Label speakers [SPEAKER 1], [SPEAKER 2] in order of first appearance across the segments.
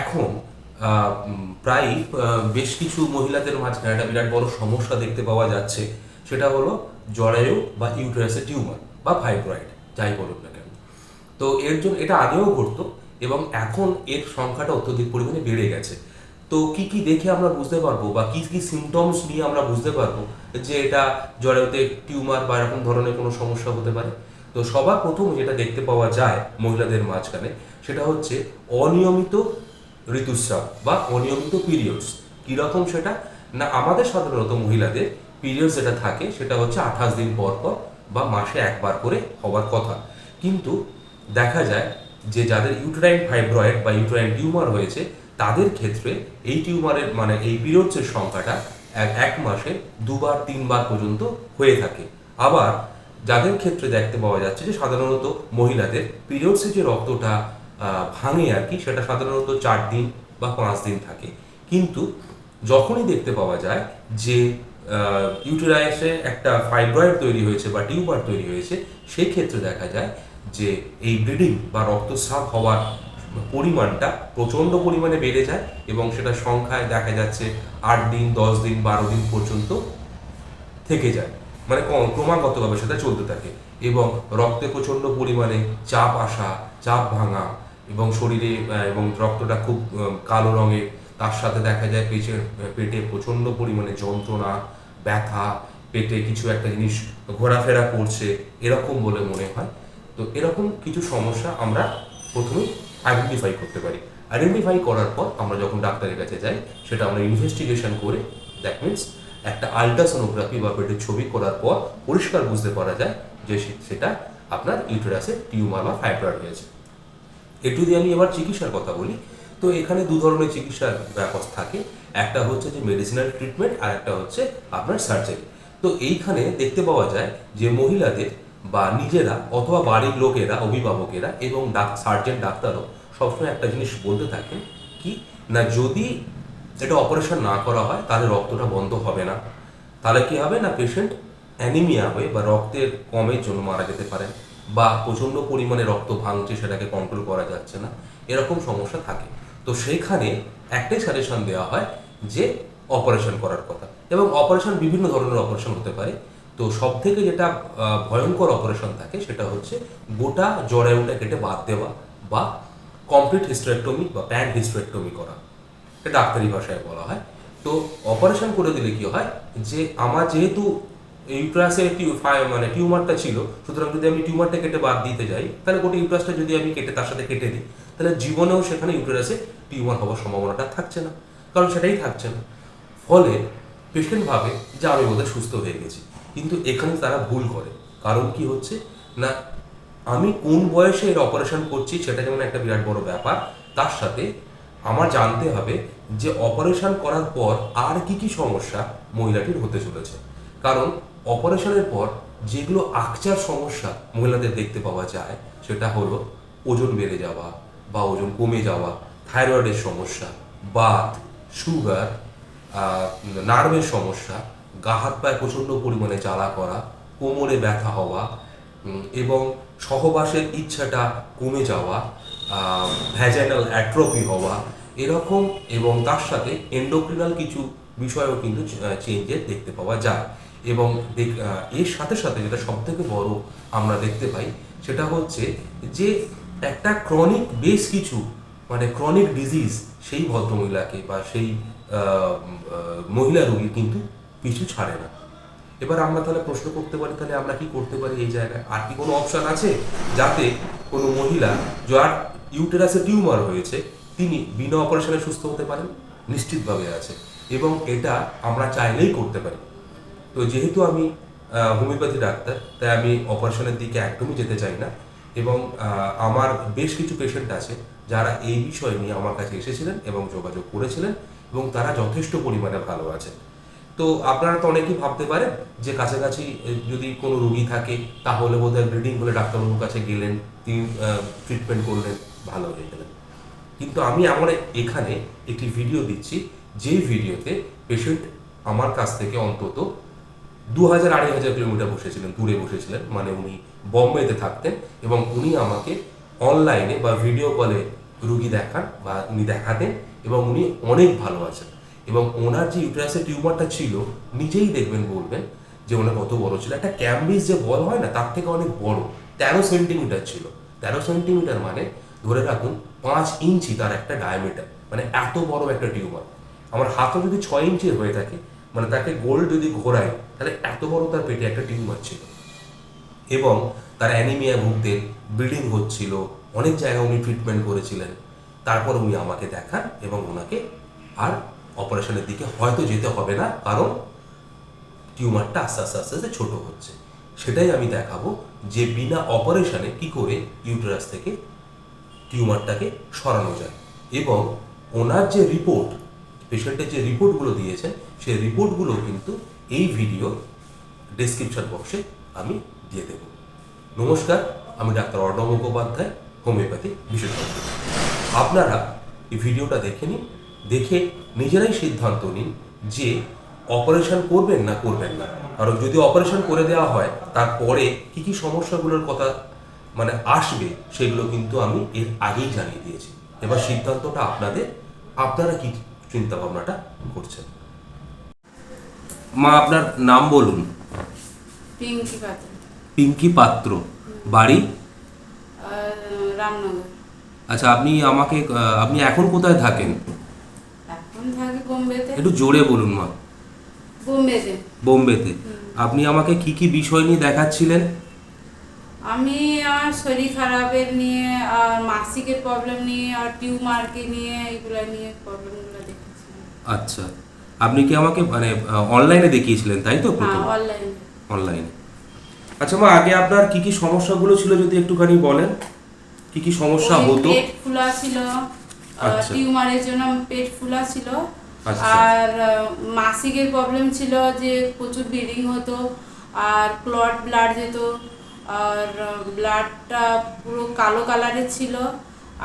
[SPEAKER 1] এখন প্রায় বেশ কিছু মহিলাদের মাঝখানে একটা বিরাট বড় সমস্যা দেখতে পাওয়া যাচ্ছে। সেটা হলো জরায়ু বা ইউটেরাসের টিউমার বা ফাইব্রয়েড, যাই বলুন না কেন। তো এর জন্য, এটা আগেও ঘটতো এবং এখন এর সংখ্যাটা অত্যধিক পরিমাণে বেড়ে গেছে। তো কি কি দেখে আমরা বুঝতে পারব বা কি কি সিমটমস নিয়ে আমরা বুঝতে পারব যে এটা জরায়ুতে টিউমার বা এরকম ধরনের কোনো সমস্যা হতে পারে? তো সবার প্রথম যেটা দেখতে পাওয়া যায় মহিলাদের মাঝখানে, সেটা হচ্ছে অনিয়মিত ঋতুস্রাব বা অনিয়মিত পিরিয়ডস কীরকম সেটা? না, আমাদের সাধারণত মহিলাদের পিরিয়ডস যেটা থাকে, সেটা হচ্ছে আঠাশ দিন পর পর বা মাসে একবার করে হওয়ার কথা। কিন্তু দেখা যায় যে যাদের ইউটেরাইন ফাইব্রয়েড বা ইউটেরাইন টিউমার হয়েছে, তাদের ক্ষেত্রে এই টিউমারের মানে এই পিরিয়ডসের সংখ্যাটা এক মাসে দুবার, তিনবার পর্যন্ত হয়ে থাকে। আবার যাদের ক্ষেত্রে দেখতে পাওয়া যাচ্ছে যে সাধারণত মহিলাদের পিরিয়ডসে যে রক্তটা ভাঙে আর কি, সেটা সাধারণত চার দিন বা পাঁচ দিন থাকে। কিন্তু যখনই দেখতে পাওয়া যায় যে ইউটেরাইসে একটা ফাইব্রয়েড তৈরি হয়েছে বা টিউবার তৈরি হয়েছে, সেই ক্ষেত্রে দেখা যায় যে, এই ব্লিডিং বা রক্তস্রাব হওয়ার পরিমাণটা প্রচণ্ড পরিমাণে বেড়ে যায় এবং সেটা সংখ্যায় দেখা যাচ্ছে আট দিন, দশ দিন, বারো দিন পর্যন্ত থেকে যায়। মানে ক্রমাগতভাবে সেটা চলতে থাকে এবং রক্তে প্রচণ্ড পরিমাণে চাপ আসা, চাপ ভাঙা এবং শরীরে এবং রক্তটা খুব কালো রঙের তার সাথে দেখা যায় পেটের পেটে প্রচণ্ড পরিমাণে যন্ত্রণা, ব্যথা, পেটে কিছু একটা জিনিস ঘোরাফেরা করছে, এরকম বলে মনে হয়। তো এরকম কিছু সমস্যা আমরা প্রথমেই আইডেন্টিফাই করতে পারি। আইডেন্টিফাই করার পর আমরা যখন ডাক্তারের কাছে যাই, সেটা আমরা ইনভেস্টিগেশন করে দ্যাট মিনস একটা আলট্রাসোনোগ্রাফি বা পেটের ছবি করার পর পরিষ্কার বুঝতে পারা যায় যে সেটা আপনার ইউটেরাসে টিউমার বা ফাইব্রয়েড হয়েছে। একটু যদি আমি এবার চিকিৎসার কথা বলি। তো এখানে দু ধরনের চিকিৎসার ব্যবস্থা থাকে। একটা হচ্ছে যে মেডিসিনাল ট্রিটমেন্ট আর একটা হচ্ছে আপনার সার্জারি তো এইখানে দেখতে পাওয়া যায় যে মহিলাদের বা নিজেরা অথবা বাড়ির লোকেরা, অভিভাবকেরা এবং সার্জেন্ট ডাক্তারও সবসময় একটা জিনিস বলতে থাকেন কি, না যদি এটা অপারেশন না করা হয়, তাহলে রক্তটা বন্ধ হবে না। তাহলে কি হবে না পেশেন্ট অ্যানিমিয়া হয়ে বা রক্তের কমের জন্য মারা যেতে পারেন। বা প্রচণ্ড পরিমাণে রক্ত ভাঙছে, সেটাকে কন্ট্রোল করা যাচ্ছে না, এরকম সমস্যা থাকে। তো সেইখানে একটাই সাজেশন দেওয়া হয় যে অপারেশন করার কথা। এবং অপারেশন বিভিন্ন ধরনের অপারেশন হতে পারে। তো সব থেকে যেটা ভয়ঙ্কর অপারেশন থাকে সেটা হচ্ছে গোটা জরায়ুটা কেটে বাদ দেওয়া বা কমপ্লিট হিস্ট্রেক্টমি বা প্যান হিস্ট্রেক্টমি করা। এটা ডাক্তারি ভাষায় বলা হয়। তো অপারেশন করে দিলে কি হয়? যে আমার যেহেতু ইউট্রাসে মানে টিউমারটা ছিল, সুতরাং যদি আমি টিউমারটা কেটে বাদ দিতে যাই, তাহলে গোটা ইউট্রাসটা যদি আমি কেটে তার সাথে কেটে দিই, তাহলে জীবনেও সেখানে ইউটেরাসে টিউমার হওয়ার সম্ভাবনাটা থাকছে না। কারণ সেটাই থাকছে না। ফলে পেশেন্ট ভাবে যে আমি বোধহয় সুস্থ হয়ে গেছি, কিন্তু এখানে তারা ভুল করে। কারণ কি হচ্ছে? না, আমি কোন বয়সে এর অপারেশন করছি সেটা যেমন একটা বিরাট বড় ব্যাপার, তার সাথে আমার জানতে হবে যে অপারেশন করার পর আর কি কি সমস্যা মহিলাটির হতে চলেছে। কারণ অপারেশনের পর যেগুলো আকচার সমস্যা মহিলাদের দেখতে পাওয়া যায়, সেটা হলো ওজন বেড়ে যাওয়া বা ওজন কমে যাওয়া, থাইরয়েডের সমস্যা, বাত, সুগার নার্ভের সমস্যা, গা হাত পায়ে প্রচণ্ড পরিমাণে জ্বালা করা, কোমরে ব্যথা হওয়া এবং সহবাসের ইচ্ছাটা কমে যাওয়া ভ্যাজাইনাল অ্যাট্রোপি হওয়া, এরকম এবং তার সাথে এন্ডোক্রিনাল কিছু বিষয়ও কিন্তু চেঞ্জের দেখতে পাওয়া যায়। এবং এর সাথে সাথে যেটা সব থেকে বড় আমরা দেখতে পাই, সেটা হচ্ছে যে একটা ক্রনিক বেশ কিছু মানে ক্রনিক ডিজিজ সেই ভদ্রমহিলাকে বা সেই মহিলা রোগী কিন্তু পিছু ছাড়ে না। এবার আমরা তাহলে প্রশ্ন করতে পারি, তাহলে আমরা কি করতে পারি এই জায়গায়? আর কি কোনো অপশন আছে যাতে কোনো মহিলা যার ইউটেরাসে টিউমার হয়েছে, তিনি বিনা অপারেশনে সুস্থ হতে পারেন? নিশ্চিতভাবে আছে। এবং এটা আমরা চাইলেই করতে পারি। তো যেহেতু আমি হোমিওপ্যাথি ডাক্তার, তাই আমি অপারেশনের দিকে একদমই যেতে চাই না। এবং আমার বেশ কিছু পেশেন্ট আছে যারা এই বিষয় নিয়ে আমার কাছে এসেছিলেন এবং যোগাযোগ করেছিলেন এবং তারা যথেষ্ট পরিমাণে ভালো আছেন তো আপনারা তো অনেকেই ভাবতে পারেন যে কাছাকাছি যদি কোনো রুগী থাকে, তাহলে বোধহয় ব্লিডিং হলে ডাক্তারবাবুর কাছে গেলেন, তিনি ট্রিটমেন্ট করলেন, ভালো হয়ে গেলেন। কিন্তু আমি আমার এখানে একটি ভিডিও দিচ্ছি, যে ভিডিওতে পেশেন্ট আমার কাছ থেকে অন্তত দু হাজার আড়াই হাজার কিলোমিটার বসেছিলেন, দূরে বসেছিলেন। মানে উনি বম্বেতে থাকতেন এবং উনি আমাকে অনলাইনে বা ভিডিও কলে রুগী দেখান বা উনি দেখাতেন এবং উনি অনেক ভালো আছেন। এবং ওনার যে ইউটেরাসের টিউমারটা ছিল, নিজেই দেখবেন, বলবেন যে ওনার কত বড় ছিল। একটা ক্যাম্বিস যে বল হয় না, তার থেকে অনেক বড়। তেরো সেন্টিমিটার ছিল। তেরো সেন্টিমিটার মানে ধরে রাখুন, পাঁচ ইঞ্চি তার একটা ডায়ামিটার মানে এত বড় একটা টিউমার। আমার হাতও যদি ছয় ইঞ্চির হয়ে থাকে মানে তাকে গোল যদি ঘোরায় তাহলে এত বড় তার পেটে একটা টিউমার ছিল। এবং তার অ্যানিমিয়া ভুগতেন ব্লিডিং হচ্ছিল, অনেক জায়গায় উনি ট্রিটমেন্ট করেছিলেন। তারপর উনি আমাকে দেখান এবং ওনাকে আর অপারেশনের দিকে হয়তো যেতে হবে না, কারণ টিউমারটা আস্তে আস্তে আস্তে আস্তে ছোটো হচ্ছে। সেটাই আমি দেখাবো যে বিনা অপারেশনে কি করে ইউটেরাস থেকে টিউমারটাকে সরানো যায়। এবং ওনার যে রিপোর্ট পেশেন্টের যে রিপোর্টগুলো দিয়েছেন, সেই রিপোর্টগুলো কিন্তু এই ভিডিও ডেসক্রিপশন বক্সে আমি দিয়ে দেব। নমস্কার, আমি ডাক্তার অর্ণব মুখোপাধ্যায়, হোমিওপ্যাথি বিশেষজ্ঞ। আপনারা এই ভিডিওটা দেখে নিন, দেখে নিজেরাই সিদ্ধান্ত নিন যে অপারেশন করবেন না করবেন না। কারণ যদি অপারেশন করে দেওয়া হয়, তারপরে কি কি সমস্যাগুলোর কথা মানে আসবে, সেগুলো কিন্তু আমি এর আগেই জানিয়ে দিয়েছি। এবার সিদ্ধান্তটা আপনাদের, আপনারা কি চিন্তা ভাবনাটা করছেন? মা আপনার নাম বলুন।
[SPEAKER 2] পিঙ্কি পাত্র।
[SPEAKER 1] পিঙ্কি পাত্র। বাড়ি?
[SPEAKER 2] রামনগর।
[SPEAKER 1] আচ্ছা আপনি আমাকে আপনি এখন কোথায় থাকেন?
[SPEAKER 2] এখন থাকি বোম্বেতে।
[SPEAKER 1] একটু জোরে বলুন মা।
[SPEAKER 2] বোম্বেতে।
[SPEAKER 1] বোম্বেতে। আপনি আমাকে কি কি বিষয় নিয়ে দেখাচ্ছিলেন?
[SPEAKER 2] আমি আমার শরীর খারাপের নিয়ে আর মাসিকের প্রবলেম নিয়ে আর টিউমারকে নিয়ে এগুলো নিয়ে প্রবলেমগুলো দেখেছি
[SPEAKER 1] আচ্ছা। আপনি কি আমাকে মানে অনলাইনে দেখিয়েছিলেন তাই তো
[SPEAKER 2] হ্যাঁ
[SPEAKER 1] প্রথম
[SPEAKER 2] অনলাইন
[SPEAKER 1] অনলাইনে আচ্ছা মা আগে আপনার কি কি সমস্যাগুলো ছিল যদি একটুখানি বলেন? কি কি সমস্যা হতো?
[SPEAKER 2] পেট ফুলা ছিল
[SPEAKER 1] আচ্ছা।
[SPEAKER 2] টিউমারের জন্য পেট ফুলা ছিল।
[SPEAKER 1] আচ্ছা।
[SPEAKER 2] আর মাসিকের প্রবলেম ছিল যে প্রচুর ব্লিডিং হতো আর ক্লট ব্লাড যেত আর ব্লাডটা পুরো কালো কালারের ছিল।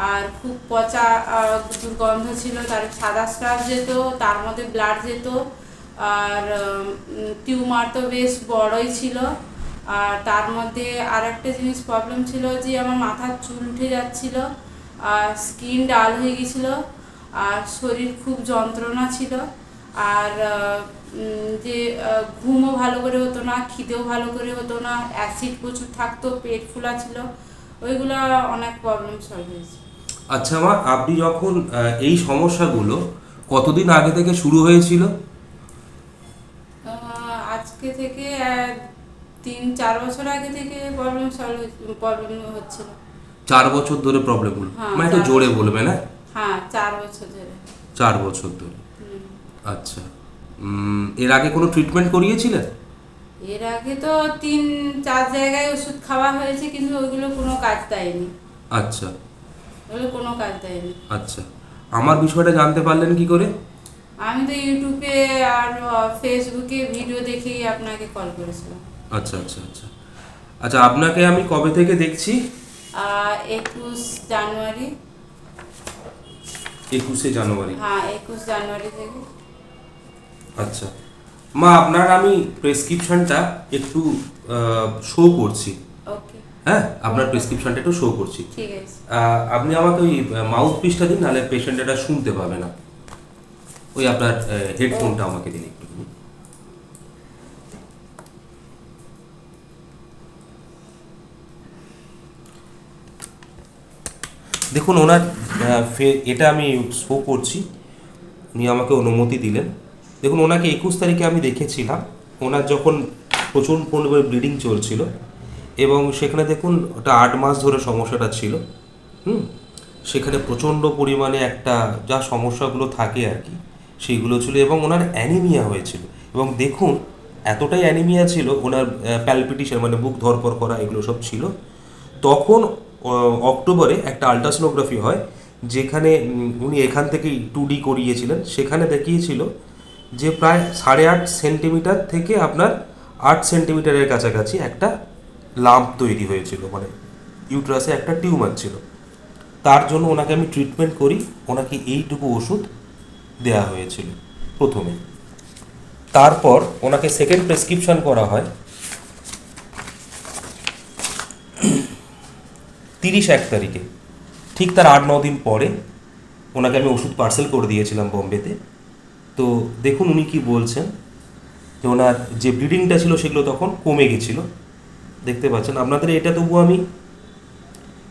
[SPEAKER 2] আর খুব পচা দুর্গন্ধ ছিল, তার সাদা স্রাব যেত, তার মধ্যে ব্লাড যেত, আর টিউমার তো বেশ বড়ই ছিল। আর তার মধ্যে আর একটা জিনিস প্রবলেম ছিল যে আমার মাথার চুল উঠে যাচ্ছিল, আর স্কিন ডাল হয়ে গেছিল, আর শরীর খুব যন্ত্রণা ছিল। আর যে ঘুমও ভালো করে হতো না, খিদেও ভালো করে হতো না অ্যাসিড প্রচুর থাকতো, পেট ফোলা ছিল। ওইগুলো অনেক প্রবলেম সলভ হয়েছে
[SPEAKER 1] আচ্ছা মা আপনি যখন এই সমস্যাগুলো কতদিন আগে থেকে শুরু হয়েছিল?
[SPEAKER 2] আজকে থেকে তিন চার বছর আগে থেকে প্রবলেম সলভ প্রবলেম হচ্ছিল
[SPEAKER 1] চার বছর ধরে প্রবলেমগুলো
[SPEAKER 2] হ্যাঁ,
[SPEAKER 1] মানে একটু জোরে
[SPEAKER 2] বছর।
[SPEAKER 1] বলবেন হ্যাঁ?
[SPEAKER 2] হ্যাঁ চার বছর ধরে।
[SPEAKER 1] চার বছর ধরে। আচ্ছা। এর আগে কোনো ট্রিটমেন্ট করিয়েছিলেন?
[SPEAKER 2] এর আগে তো তিন চার জায়গায় ওষুধ খাওয়া হয়েছে কিন্তু ওইগুলো কোনো কাজ দেয়নি।
[SPEAKER 1] আচ্ছা।
[SPEAKER 2] ওগুলো কোনো কাজ দেয়নি।
[SPEAKER 1] আচ্ছা। আমার বিষয়টা জানতে পারলেন কি করে?
[SPEAKER 2] আমি তো ইউটিউবে আর ফেসবুকে ভিডিও দেখেই আপনাকে কল করেছিলাম।
[SPEAKER 1] আচ্ছা আচ্ছা আচ্ছা। আচ্ছা আপনাকে আমি কবে থেকে দেখছি?
[SPEAKER 2] একুশ জানুয়ারি।
[SPEAKER 1] একুশে জানুয়ারি।
[SPEAKER 2] হ্যাঁ একুশ জানুয়ারি থেকে।
[SPEAKER 1] আচ্ছা। মা আপনার আমি প্রেসক্রিপশনটা একটু শো করছি। হ্যাঁ আপনার প্রেসক্রিপশনটা একটু শো করছি। আপনি আমাকে ওই মাউথ পিসটা দিন নাহলে পেশেন্ট এটা শুনতে পাবে না। ওই আপনার হেডফোনটা আমাকে দিন একটু। দেখুন ওনার এটা আমি শো করছি। উনি আমাকে অনুমতি দিলেন। দেখুন, ওনাকে একুশ তারিখে আমি দেখেছিলাম। ওনার যখন প্রচণ্ড পরিমাণে ব্লিডিং চলছিল এবং সেখানে দেখুন, ওটা আট মাস ধরে সমস্যাটা ছিল। হুম? সেখানে প্রচণ্ড পরিমাণে একটা যা সমস্যাগুলো থাকে আর কি সেইগুলো ছিল এবং ওনার অ্যানিমিয়া হয়েছিল। এবং দেখুন, এতটাই অ্যানিমিয়া ছিল, ওনার প্যালপিটিশন মানে বুক ধরপর করা এগুলো সব ছিল। তখন অক্টোবরে একটা আলট্রাসোনোগ্রাফি হয়, যেখানে উনি এখান থেকেই টু ডি করিয়েছিলেন। সেখানে দেখিয়েছিল যে প্রায় সাড়ে আট সেন্টিমিটার থেকে আপনার আট সেন্টিমিটারের কাছাকাছি একটা লাম্প তৈরি হয়েছিল মানে ইউট্রাসে একটা টিউমার ছিল। তার জন্য ওনাকে আমি ট্রিটমেন্ট করি, ওনাকে এইটুকু ওষুধ দেওয়া হয়েছিল প্রথমে। তারপর ওনাকে সেকেন্ড প্রেসক্রিপশন করা হয়। তিরিশ এক তারিখে, ঠিক তার আট ন দিন পরে ওনাকে আমি ওষুধ পার্সেল করে দিয়েছিলাম বোম্বেতে। তো দেখুন উনি কি বলছেন যে ওনার যে ব্লিডিংটা ছিল সেগুলো তখন কমে গেছিল। দেখতে পাচ্ছেন, আপনাদের এটা তবু আমি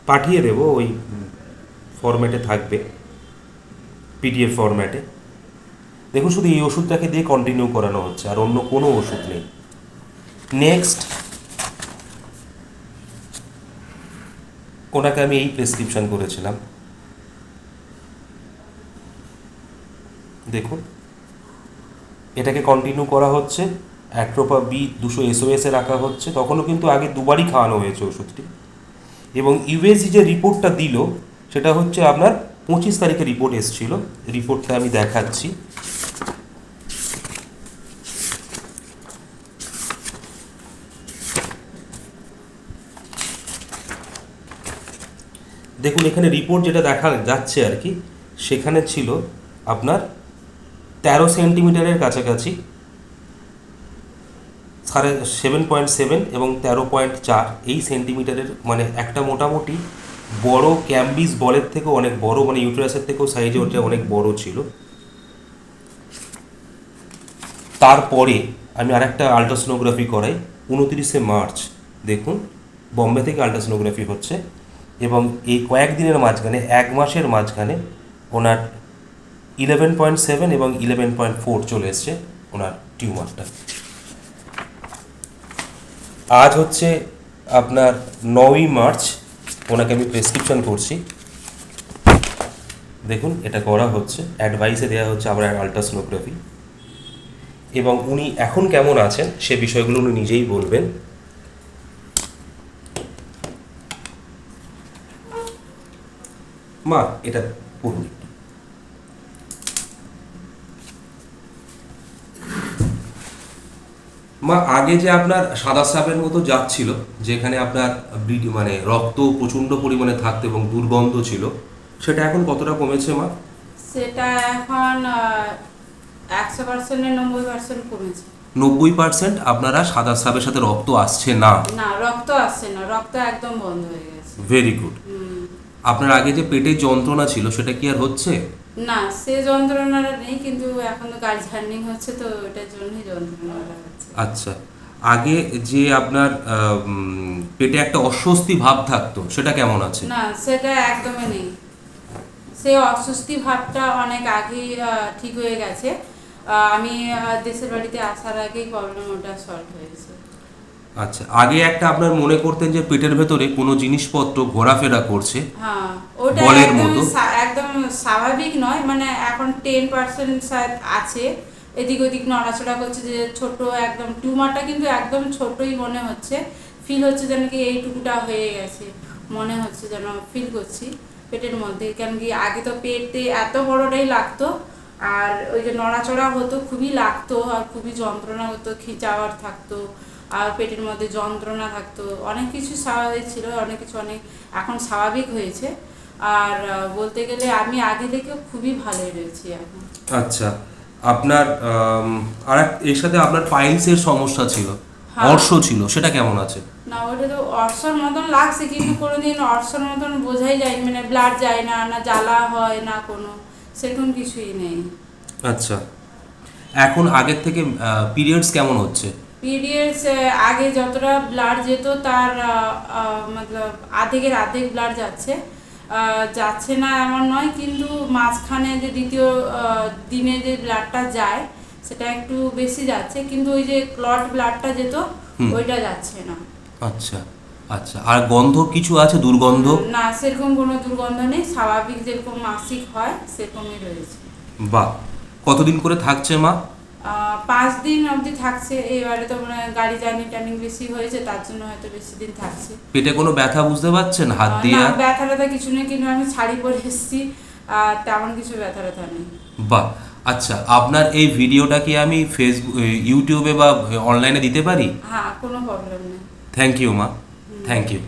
[SPEAKER 1] পাঠিয়ে দেবো, ওই ফরম্যাটে থাকবে পিডিএফ ফরম্যাটে দেখুন, শুধু এই ওষুধটাকে দিয়ে কন্টিনিউ করানো হচ্ছে, আর অন্য কোনো ওষুধ নেই। নেক্সট ওনাকে আমি এই প্রেসক্রিপশন করেছিলাম। দেখুন। এটাকে কন্টিনিউ করা হচ্ছে অ্যাট্রোপা বি দুশো এসওএসে রাখা হচ্ছে, তখনও কিন্তু আগে দুবারই খাওয়ানো হয়েছে ওষুধটি। এবং ইউএসজি যে রিপোর্টটা দিল, সেটা হচ্ছে আপনার পঁচিশ তারিখে রিপোর্ট এসেছিল। রিপোর্টটা আমি দেখাচ্ছি। দেখুন, এখানে রিপোর্ট যেটা দেখা যাচ্ছে আর কি, সেখানে ছিল আপনার তেরো সেন্টিমিটারের কাছাকাছি, সাড়ে সেভেন পয়েন্ট সেভেন এবং তেরো পয়েন্ট চার এই সেন্টিমিটারের মানে একটা মোটামুটি বড় ক্যাম্বিস বলের থেকেও অনেক বড় মানে ইউটেরাসের থেকেও সাইজে ওটা অনেক বড় ছিল। তারপরে আমি আরেকটা আলট্রাসোনোগ্রাফি করাই, উনতিরিশে মার্চ, দেখুন, বম্বে থেকে আলট্রাসোনোগ্রাফি হচ্ছে এবং এই কয়েকদিনের মাঝখানে, এক মাসের মাঝখানে ওনার ইলেভেন পয়েন্ট সেভেন এবং ইলেভেন পয়েন্ট ফোর চলে এসছে ওনার টিউমারটা। আজ হচ্ছে আপনার নয়ই মার্চ, ওনাকে আমি প্রেসক্রিপশন করছি। দেখুন, এটা করা হচ্ছে অ্যাডভাইসে দেওয়া হচ্ছে আবার আলট্রাসোনোগ্রাফি এবং উনি এখন কেমন আছেন সে বিষয়গুলো উনি নিজেই বলবেন। মা, এটা পড়ুন। মা আগে যে আপনার সাদা সাপের মতো যাচ্ছিল যেখানে আপনার মানে রক্ত প্রচণ্ড পরিমাণে থাকতো এবং দুর্গন্ধ ছিল সেটা এখন কতটা কমেছে মা?
[SPEAKER 2] সেটা এখন একশো পার্সেন্টের নব্বই পার্সেন্ট কমেছে।
[SPEAKER 1] নব্বই পার্সেন্ট আপনারা সাদা সাপের সাথে রক্ত আসছে না?
[SPEAKER 2] না রক্ত আসছে না রক্ত একদম বন্ধ হয়ে গেছে।
[SPEAKER 1] ভেরি গুড আপনার আগে যে পেটের যন্ত্রণা ছিল সেটা কি আর হচ্ছে?
[SPEAKER 2] না সে যন্ত্রণাটা নেই কিন্তু এখন তো গাড়ি জার্নিং হচ্ছে তো ওটার জন্যই যন্ত্রণাটা।
[SPEAKER 1] আচ্ছা। আগে যে আপনার পেটে একটা অস্বস্তি ভাব থাকতো সেটা কেমন আছে?
[SPEAKER 2] না সেটা একদমই নেই। সে অস্বস্তি ভাবটা অনেক আগেই ঠিক হয়ে গেছে। আমি দেশের বাড়িতে আসার আগেই প্রবলেম ওটা সলভ হয়েছে
[SPEAKER 1] আচ্ছা আগে একটা আপনার মনে করতেন যে পেটের ভেতরে কোনো জিনিসপত্র ঘোরাফেরা করছে?
[SPEAKER 2] হ্যাঁ ওটা
[SPEAKER 1] বলের মতো?
[SPEAKER 2] একদম স্বাভাবিক নয় মানে এখন টেন পার্সেন্ট আছে। এদিক ওদিক নড়াচড়া করছে যে ছোট একদম টিউমারটা কিন্তু একদম ছোটই মনে হচ্ছে। ফিল হচ্ছে যেন কি এইটুকুটা হয়ে গেছে। মনে হচ্ছে যেন ফিল করছি পেটের মধ্যে। কেন কি আগে তো পেটে এত বড়টাই লাগতো আর ওই যে নড়াচড়া হতো, খুবই লাগতো আর খুবই যন্ত্রণা হতো খিচাওয়ার থাকতো আর পেটের মধ্যে যন্ত্রণা থাকতো। অনেক কিছু স্বাভাবিক ছিল, অনেক কিছু অনেক এখন স্বাভাবিক হয়েছে। আর বলতে গেলে আমি আগে থেকেও খুবই ভালোই রয়েছি এখন।
[SPEAKER 1] আচ্ছা। আপনার আর এর সাথে আপনার পাইলসের সমস্যা ছিল
[SPEAKER 2] হ্যাঁ।
[SPEAKER 1] অর্শ ছিল সেটা কেমন আছে?
[SPEAKER 2] না ওটা তো অর্সর মতন লাগছে কিন্তু কোনোদিন অর্সর মতন বোঝাই যায় মানে ব্লাড যায় না না জ্বালা হয় না কোনো সেরকম কিছুই নেই।
[SPEAKER 1] আচ্ছা। এখন আগের থেকে পিরিয়ডস কেমন হচ্ছে?
[SPEAKER 2] পিরিয়ডস আগে যতটা ব্লাড যেত তার মতলব আধেকের আধেক ব্লাড যাচ্ছে। যাচ্ছে না এমন নয় কিন্তু মাঝখানে যে দ্বিতীয় দিনে যে ব্লাডটা যায় সেটা একটু বেশি যাচ্ছে কিন্তু ওই যে ক্লট ব্লাডটা যেত ওইটা যাচ্ছে না।
[SPEAKER 1] আচ্ছা আচ্ছা। আর গন্ধ কিছু আছে দুর্গন্ধ?
[SPEAKER 2] না সেরকম কোনো দুর্গন্ধ নেই স্বাভাবিক যেরকম মাসিক হয় সেরকমই রয়েছে।
[SPEAKER 1] বাহ। কতদিন করে থাকছে মা?
[SPEAKER 2] পাঁচ দিন অবধি থাকছে এবারে তো মানে গাড়ি জার্নি টার্নিং বেশি হয়েছে তার জন্য হয়তো বেশি দিন থাকছে।
[SPEAKER 1] পেটে কোনো ব্যথা বুঝতে পারছেন? হাত দিয়ে?
[SPEAKER 2] না ব্যথা ট্যাথা কিছু নেই কিন্তু আমি শাড়ি পরে এসেছি আর তেমন কিছু ব্যথা ট্যাথা নেই।
[SPEAKER 1] বাহ! আচ্ছা আপনার এই ভিডিওটা কি আমি ফেসবুক ইউটিউবে বা অনলাইনে দিতে পারি?
[SPEAKER 2] হ্যাঁ কোনো প্রবলেম নেই।
[SPEAKER 1] থ্যাংক ইউ মা। Thank you